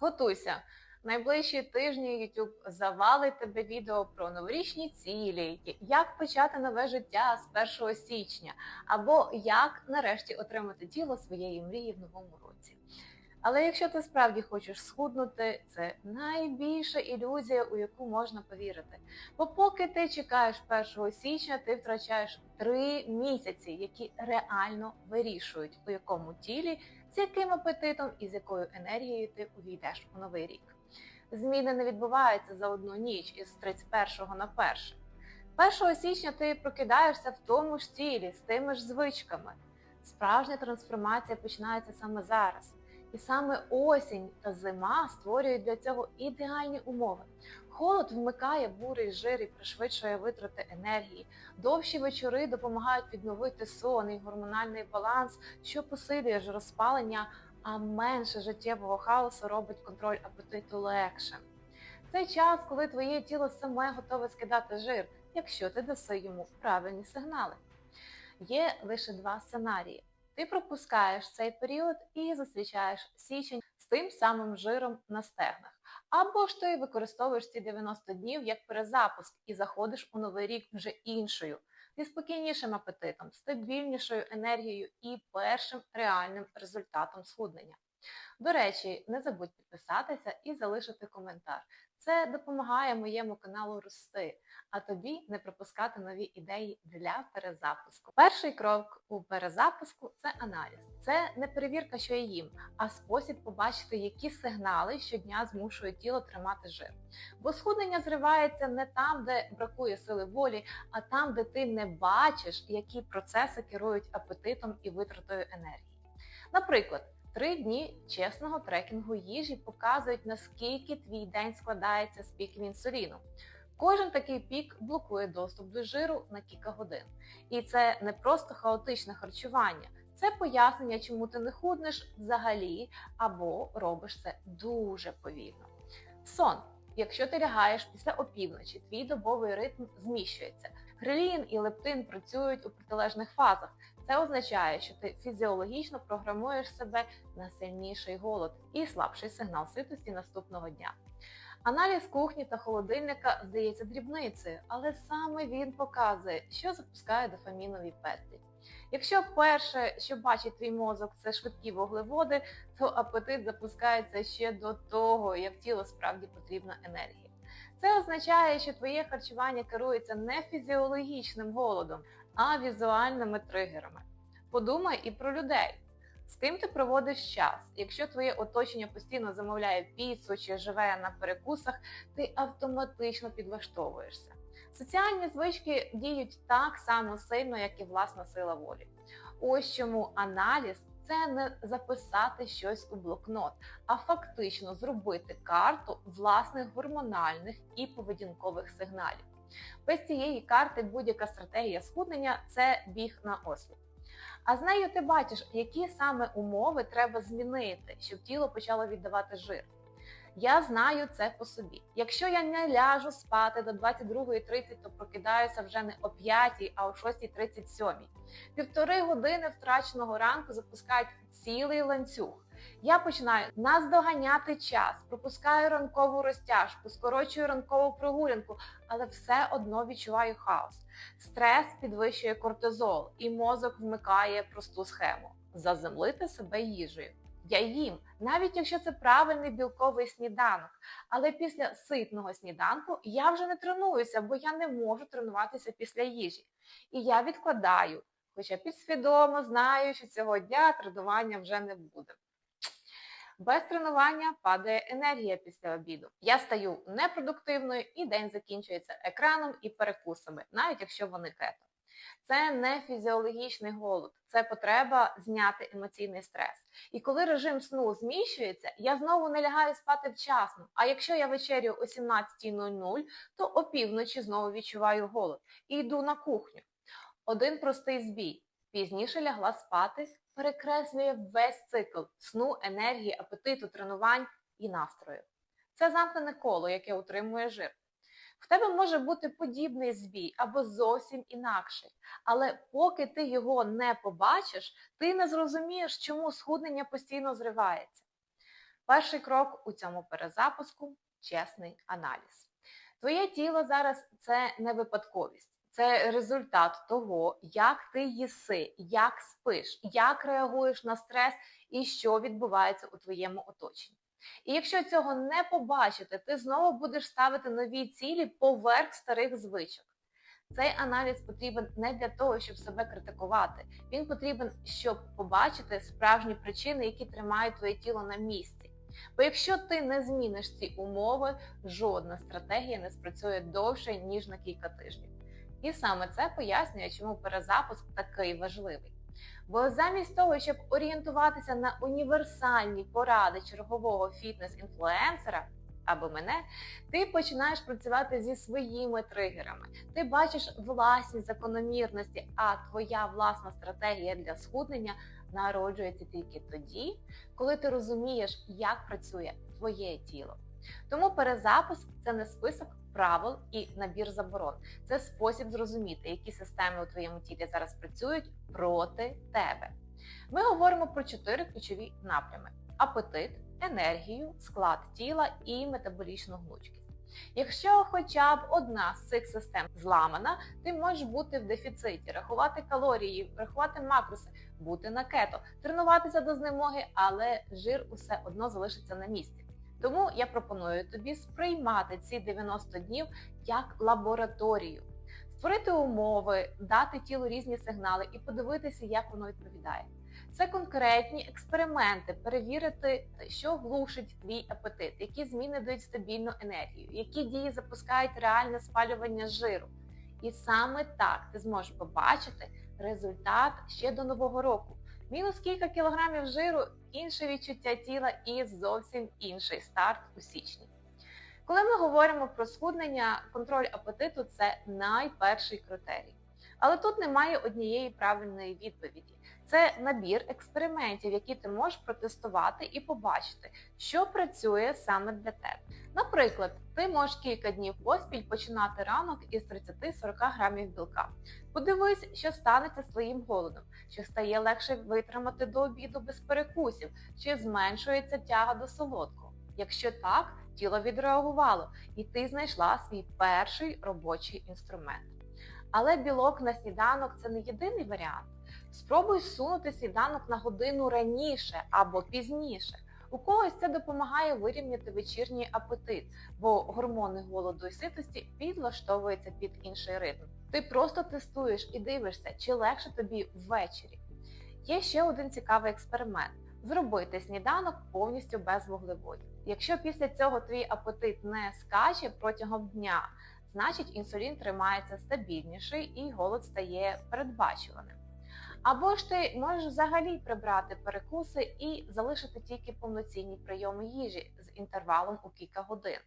Готуйся. Найближчі тижні YouTube завалить тебе відео про новорічні цілі, як почати нове життя з 1 січня, або як нарешті отримати тіло своєї мрії в новому році. Але якщо ти справді хочеш схуднути, це найбільша ілюзія, у яку можна повірити. Бо поки ти чекаєш 1 січня, ти втрачаєш 3 місяці, які реально вирішують, у якому тілі, з яким апетитом і з якою енергією ти увійдеш у новий рік. Зміни не відбуваються за одну ніч із 31 на 1. 1 січня ти прокидаєшся в тому ж тілі, з тими ж звичками. Справжня трансформація починається саме зараз. І саме осінь та зима створюють для цього ідеальні умови. Холод вмикає бурий жир і пришвидшує витрати енергії. Довші вечори допомагають відновити сон і гормональний баланс, що посилює розпалення, а менше життєвого хаосу робить контроль апетиту легшим. Цей час, коли твоє тіло саме готове скидати жир, якщо ти даси йому правильні сигнали. Є лише два сценарії. Ти пропускаєш цей період і зустрічаєш січень з тим самим жиром на стегнах. Або ж ти використовуєш ці 90 днів як перезапуск і заходиш у новий рік вже іншою, зі спокійнішим апетитом, стабільнішою енергією і першим реальним результатом схуднення. До речі, не забудь підписатися і залишити коментар. Це допомагає моєму каналу рости, а тобі не пропускати нові ідеї для перезапуску. Перший крок у перезапуску це аналіз. Це не перевірка, що я їм, а спосіб побачити, які сигнали щодня змушують тіло тримати жир. Бо схуднення зривається не там, де бракує сили волі, а там, де ти не бачиш, які процеси керують апетитом і витратою енергії. Наприклад. Три дні чесного трекінгу їжі показують, наскільки твій день складається з піків інсуліну. Кожен такий пік блокує доступ до жиру на кілька годин. І це не просто хаотичне харчування, це пояснення, чому ти не худнеш взагалі або робиш це дуже повільно. Сон. Якщо ти лягаєш після опівночі, твій добовий ритм зміщується. Грелін і лептин працюють у протилежних фазах. Це означає, що ти фізіологічно програмуєш себе на сильніший голод і слабший сигнал ситості наступного дня. Аналіз кухні та холодильника здається дрібницею, але саме він показує, що запускає дофамінові петлі. Якщо перше, що бачить твій мозок, це швидкі вуглеводи, то апетит запускається ще до того, як тіло справді потрібна енергія. Це означає, що твоє харчування керується не фізіологічним голодом, а візуальними тригерами. Подумай і про людей. З ким ти проводиш час? Якщо твоє оточення постійно замовляє піцу чи живе на перекусах, ти автоматично підлаштовуєшся. Соціальні звички діють так само сильно, як і власна сила волі. Ось чому аналіз це не записати щось у блокнот, а фактично зробити карту власних гормональних і поведінкових сигналів. Без цієї карти будь-яка стратегія схуднення це біг на осліп. А з нею ти бачиш, які саме умови треба змінити, щоб тіло почало віддавати жир. Я знаю це по собі. Якщо я не ляжу спати до 22.30, то прокидаюся вже не о 5, а о 6.37. Півтори години втраченого ранку запускають цілий ланцюг. Я починаю наздоганяти час, пропускаю ранкову розтяжку, скорочую ранкову прогулянку, але все одно відчуваю хаос. Стрес підвищує кортизол, і мозок вмикає просту схему заземлити себе їжею. Я їм, навіть якщо це правильний білковий сніданок. Але після ситного сніданку я вже не тренуюся, бо я не можу тренуватися після їжі. І я відкладаю, хоча підсвідомо знаю, що цього дня тренування вже не буде. Без тренування падає енергія після обіду. Я стаю непродуктивною і день закінчується екраном і перекусами, навіть якщо вони кето. Це не фізіологічний голод, це потреба зняти емоційний стрес. І коли режим сну зміщується, я знову не лягаю спати вчасно. А якщо я вечерю о 17.00, то опівночі знову відчуваю голод і йду на кухню. Один простий збій. Пізніше лягла спати, перекреслює весь цикл сну, енергії, апетиту, тренувань і настрою. Це замкнене коло, яке утримує жир. В тебе може бути подібний збій або зовсім інакший. Але поки ти його не побачиш, ти не зрозумієш, чому схуднення постійно зривається. Перший крок у цьому перезапуску чесний аналіз. Твоє тіло зараз це не випадковість, це результат того, як ти їси, як спиш, як реагуєш на стрес і що відбувається у твоєму оточенні. І якщо цього не побачити, ти знову будеш ставити нові цілі поверх старих звичок. Цей аналіз потрібен не для того, щоб себе критикувати. Він потрібен, щоб побачити справжні причини, які тримають твоє тіло на місці. Бо якщо ти не зміниш ці умови, жодна стратегія не спрацює довше, ніж на кілька тижнів. І саме це пояснює, чому перезапуск такий важливий. Бо замість того, щоб орієнтуватися на універсальні поради чергового фітнес-інфлюенсера або мене, ти починаєш працювати зі своїми тригерами. Ти бачиш власні закономірності, а твоя власна стратегія для схуднення народжується тільки тоді, коли ти розумієш, як працює твоє тіло. Тому перезапуск це не список правил і набір заборон. Це спосіб зрозуміти, які системи у твоєму тілі зараз працюють проти тебе. Ми говоримо про чотири ключові напрями: апетит, енергію, склад тіла і метаболічну гнучкість. Якщо хоча б одна з цих систем зламана, ти можеш бути в дефіциті, рахувати калорії, рахувати макроси, бути на кето, тренуватися до знемоги, але жир усе одно залишиться на місці. Тому я пропоную тобі сприймати ці 90 днів як лабораторію, створити умови, дати тілу різні сигнали і подивитися, як воно відповідає. Це конкретні експерименти, перевірити, що глушить твій апетит, які зміни дають стабільну енергію, які дії запускають реальне спалювання жиру. І саме так ти зможеш побачити результат ще до нового року. Мінус кілька кілограмів жиру, інше відчуття тіла і зовсім інший старт у січні. Коли ми говоримо про схуднення, контроль апетиту це найперший критерій. Але тут немає однієї правильної відповіді. Це набір експериментів, які ти можеш протестувати і побачити, що працює саме для тебе. Наприклад, ти можеш кілька днів поспіль починати ранок із 30-40 грамів білка. Подивись, що станеться з твоїм голодом, чи стає легше витримати до обіду без перекусів, чи зменшується тяга до солодкого. Якщо так, тіло відреагувало, і ти знайшла свій перший робочий інструмент. Але білок на сніданок це не єдиний варіант. Спробуй сунути сніданок на годину раніше або пізніше. У когось це допомагає вирівняти вечірній апетит, бо гормони голоду і ситості підлаштовуються під інший ритм. Ти просто тестуєш і дивишся, чи легше тобі ввечері. Є ще один цікавий експеримент: зробити сніданок повністю без вуглеводів. Якщо після цього твій апетит не скаче протягом дня, значить інсулін тримається стабільніший і голод стає передбачуваним. Або ж ти можеш взагалі прибрати перекуси і залишити тільки повноцінні прийоми їжі з інтервалом у кілька годин.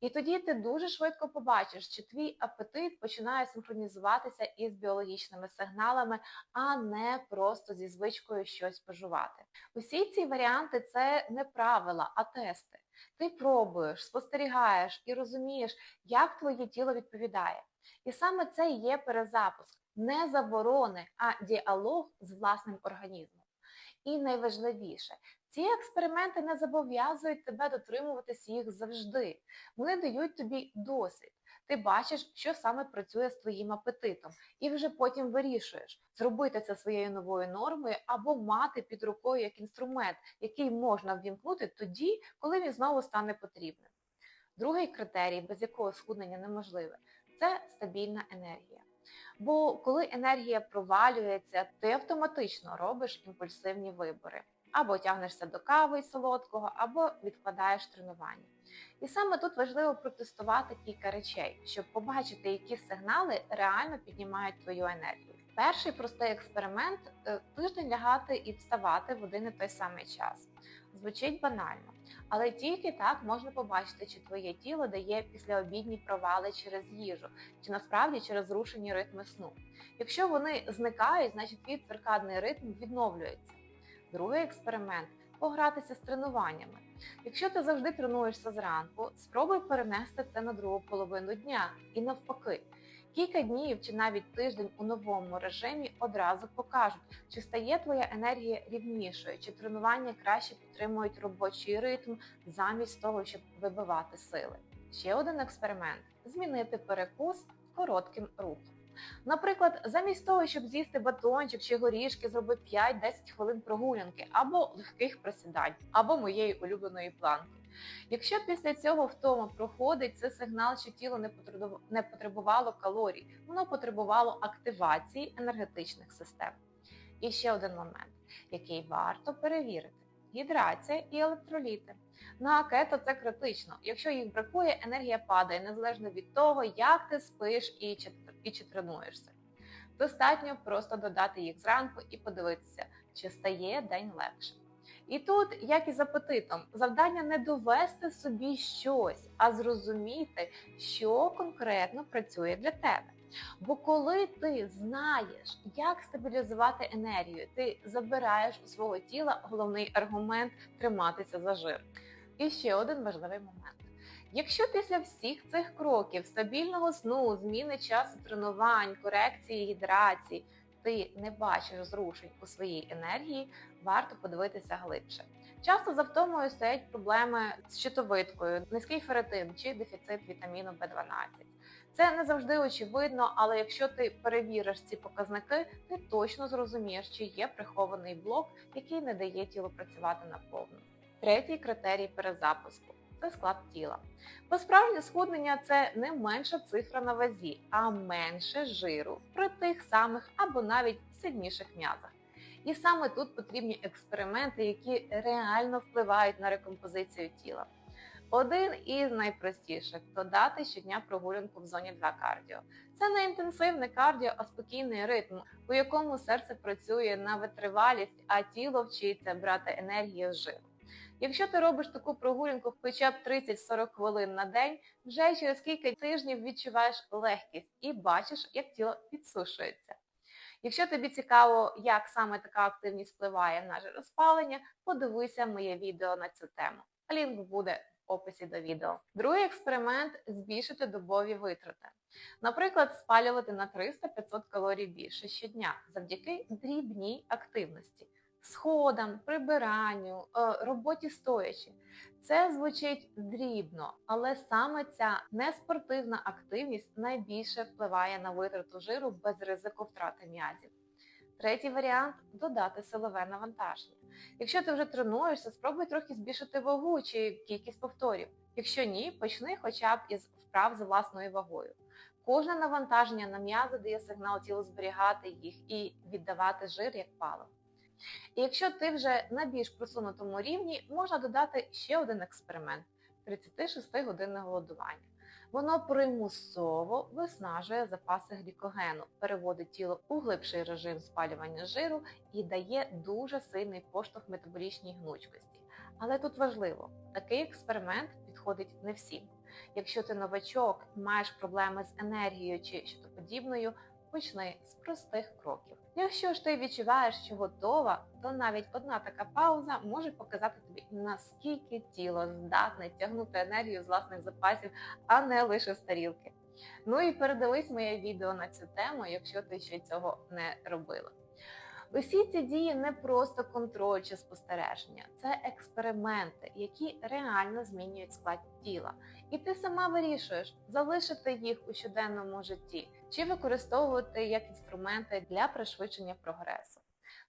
І тоді ти дуже швидко побачиш, чи твій апетит починає синхронізуватися із біологічними сигналами, а не просто зі звичкою щось споживати. Усі ці варіанти це не правила, а тести. Ти пробуєш, спостерігаєш і розумієш, як твоє тіло відповідає. І саме це і є перезапуск не заборони, а діалог з власним організмом. І найважливіше, ці експерименти не зобов'язують тебе дотримуватись їх завжди. Вони дають тобі досвід. Ти бачиш, що саме працює з твоїм апетитом, і вже потім вирішуєш, зробити це своєю новою нормою або мати під рукою як інструмент, який можна ввімкнути тоді, коли він знову стане потрібним. Другий критерій, без якого схуднення неможливе, це стабільна енергія. Бо коли енергія провалюється, ти автоматично робиш імпульсивні вибори. Або тягнешся до кави і солодкого, або відкладаєш тренування. І саме тут важливо протестувати кілька речей, щоб побачити, які сигнали реально піднімають твою енергію. Перший простий експеримент е, тиждень лягати і вставати в один і той самий час. Звучить банально, але тільки так можна побачити, чи твоє тіло дає післяобідні провали через їжу, чи насправді через зрушені ритми сну. Якщо вони зникають, значить твій циркадний ритм відновлюється. Другий експеримент погратися з тренуваннями. Якщо ти завжди тренуєшся зранку, спробуй перенести це на другу половину дня і навпаки. Кілька днів чи навіть тиждень у новому режимі одразу покажуть, чи стає твоя енергія рівнішою, чи тренування краще підтримують робочий ритм замість того, щоб вибивати сили. Ще один експеримент змінити перекус коротким рухом. Наприклад, замість того, щоб з'їсти батончик чи горішки, зроби 5-10 хвилин прогулянки або легких присідань, або моєї улюбленої планки. Якщо після цього втома проходить, це сигнал, що тіло не потребувало калорій, воно потребувало активації енергетичних систем. І ще один момент, який варто перевірити: гідрація і електроліти. На кето це критично. Якщо їх бракує, енергія падає незалежно від того, як ти спиш і чи, і чи тренуєшся. Достатньо просто додати їх зранку і подивитися, чи стає день легше. І тут, як і з апетитом, завдання не довести собі щось, а зрозуміти, що конкретно працює для тебе. Бо коли ти знаєш, як стабілізувати енергію, ти забираєш у свого тіла головний аргумент триматися за жир. І ще один важливий момент. Якщо після всіх цих кроків стабільного сну, зміни часу тренувань, корекції гідрації, ти не бачиш зрушень у своїй енергії, варто подивитися глибше. Часто за втомою стоять проблеми з щитовидкою, низький ферритин чи дефіцит вітаміну В12. Це не завжди очевидно, але якщо ти перевіриш ці показники, ти точно зрозумієш, чи є прихований блок, який не дає тілу працювати наповну. Третій критерій перезапуску це склад тіла. Бо справжнє схуднення це не менша цифра на вазі, а менше жиру при тих самих або навіть сильніших м'язах. І саме тут потрібні експерименти, які реально впливають на рекомпозицію тіла. Один із найпростіших додати щодня прогулянку в зоні 2 кардіо. Це не інтенсивне кардіо, а спокійний ритм, у якому серце працює на витривалість, а тіло вчиться брати енергію жиру. Якщо ти робиш таку прогулянку хоча б 30-40 хвилин на день, вже через кілька тижнів відчуваєш легкість і бачиш, як тіло підсушується. Якщо тобі цікаво, як саме така активність впливає на жироспалення, подивися моє відео на цю тему. Лінк буде в описі до відео. Другий експеримент збільшити добові витрати. Наприклад, спалювати на 300-500 калорій більше щодня завдяки дрібній активності сходам, прибиранню, е, роботі стоячи. Це звучить дрібно, але саме ця неспортивна активність найбільше впливає на витрату жиру без ризику втрати м'язів. Третій варіант додати силове навантаження. Якщо ти вже тренуєшся, спробуй трохи збільшити вагу чи кількість повторів. Якщо ні, почни хоча б із вправ з власною вагою. Кожне навантаження на м'язи дає сигнал тілу зберігати їх і віддавати жир як паливо. І якщо ти вже на більш просунутому рівні, можна додати ще один експеримент 36-годинне голодування. Воно примусово виснажує запаси глікогену, переводить тіло у глибший режим спалювання жиру і дає дуже сильний поштовх метаболічній гнучкості. Але тут важливо, такий експеримент підходить не всім. Якщо ти новачок, маєш проблеми з енергією чи щитоподібною, почни з простих кроків. Якщо ж ти відчуваєш, що готова, то навіть одна така пауза може показати тобі, наскільки тіло здатне тягнути енергію з власних запасів, а не лише з тарілки. Ну і передивись моє відео на цю тему, якщо ти ще цього не робила. Усі ці дії не просто контроль чи спостереження, це експерименти, які реально змінюють склад тіла. І ти сама вирішуєш, залишити їх у щоденному житті чи використовувати як інструменти для пришвидшення прогресу.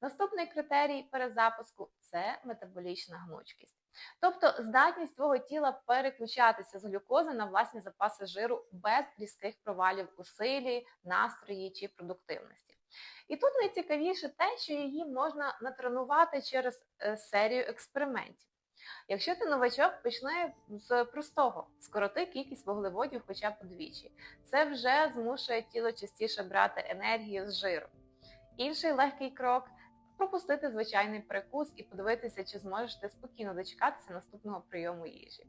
Наступний критерій перезапуску це метаболічна гнучкість. Тобто здатність твого тіла переключатися з глюкози на власні запаси жиру без різких провалів у силі, настрої чи продуктивності. І тут найцікавіше те, що її можна натренувати через е, серію експериментів. Якщо ти новачок, почни з простого, скороти кількість вуглеводів хоча б удвічі. Це вже змушує тіло частіше брати енергію з жиру. Інший легкий крок пропустити звичайний перекус і подивитися, чи зможеш ти спокійно дочекатися наступного прийому їжі.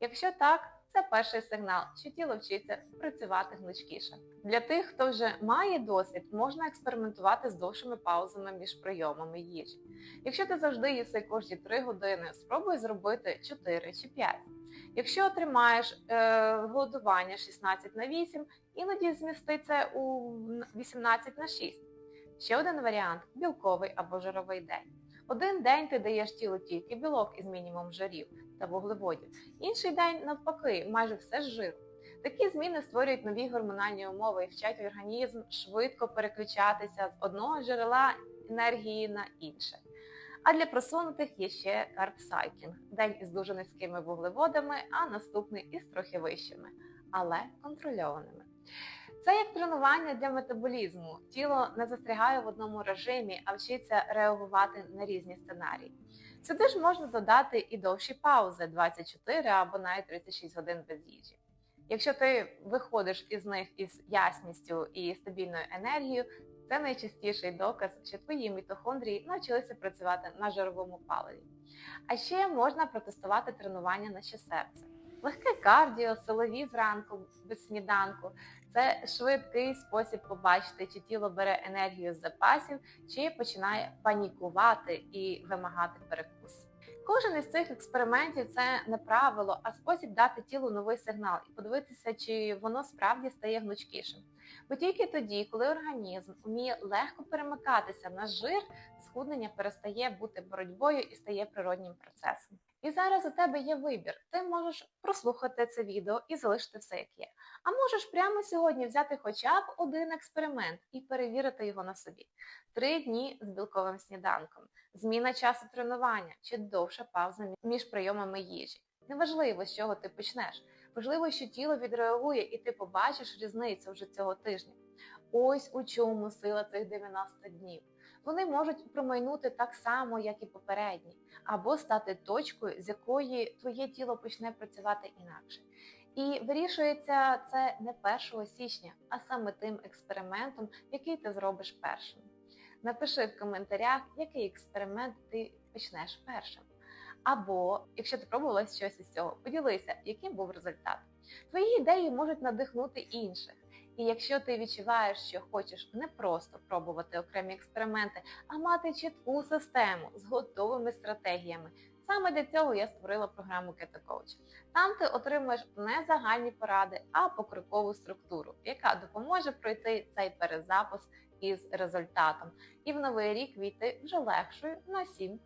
Якщо так, це перший сигнал, що тіло вчиться працювати гнучкіше. Для тих, хто вже має досвід, можна експериментувати з довшими паузами між прийомами їжі. Якщо ти завжди їси кожні 3 години, спробуй зробити 4 чи 5. Якщо отримаєш е, голодування 16 на 8, іноді змісти це у 18 на 6. Ще один варіант білковий або жировий день. Один день ти даєш тілу тільки білок із мінімум жирів та вуглеводів, інший день навпаки, майже все з жиру. Такі зміни створюють нові гормональні умови і вчать організм швидко переключатися з одного джерела енергії на інше. А для просунутих є ще карбсайкінг – день із дуже низькими вуглеводами, а наступний із трохи вищими, але контрольованими. Це як тренування для метаболізму. Тіло не застрягає в одному режимі, а вчиться реагувати на різні сценарії. Сюди ж можна додати і довші паузи 24 або навіть 36 годин без їжі. Якщо ти виходиш із них із ясністю і стабільною енергією, це найчастіший доказ, що твої мітохондрії навчилися працювати на жировому паливі. А ще можна протестувати тренування на ще серце. Легке кардіо, силові зранку, без сніданку це швидкий спосіб побачити, чи тіло бере енергію з запасів, чи починає панікувати і вимагати перекус. Кожен із цих експериментів це не правило, а спосіб дати тілу новий сигнал і подивитися, чи воно справді стає гнучкішим. Бо тільки тоді, коли організм вміє легко перемикатися на жир, схуднення перестає бути боротьбою і стає природнім процесом. І зараз у тебе є вибір. Ти можеш прослухати це відео і залишити все як є. А можеш прямо сьогодні взяти хоча б один експеримент і перевірити його на собі. Три дні з білковим сніданком, зміна часу тренування чи довша пауза між прийомами їжі. Неважливо, з чого ти почнеш. Важливо, що тіло відреагує і ти побачиш різницю вже цього тижня. Ось у чому сила цих 90 днів. Вони можуть промайнути так само, як і попередні, або стати точкою, з якої твоє тіло почне працювати інакше. І вирішується це не 1 січня, а саме тим експериментом, який ти зробиш першим. Напиши в коментарях, який експеримент ти почнеш першим. Або, якщо ти пробувала щось із цього, поділися, яким був результат. Твої ідеї можуть надихнути інших. І якщо ти відчуваєш, що хочеш не просто пробувати окремі експерименти, а мати чітку систему з готовими стратегіями, саме для цього я створила програму Keto. Там ти отримуєш не загальні поради, а покрокову структуру, яка допоможе пройти цей перезапуск із результатом і в новий рік війти вже легшою на 7-15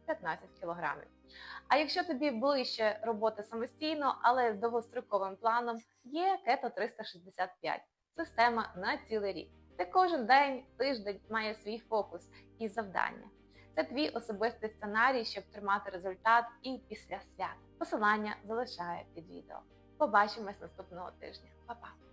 кілограмів. А якщо тобі ближче роботи самостійно, але з довгостроковим планом, є Keto 365 система на цілий рік. Де кожен день, тиждень має свій фокус і завдання. Це твій особистий сценарій, щоб тримати результат і після свят. Посилання залишаю під відео. Побачимось наступного тижня. Па-па!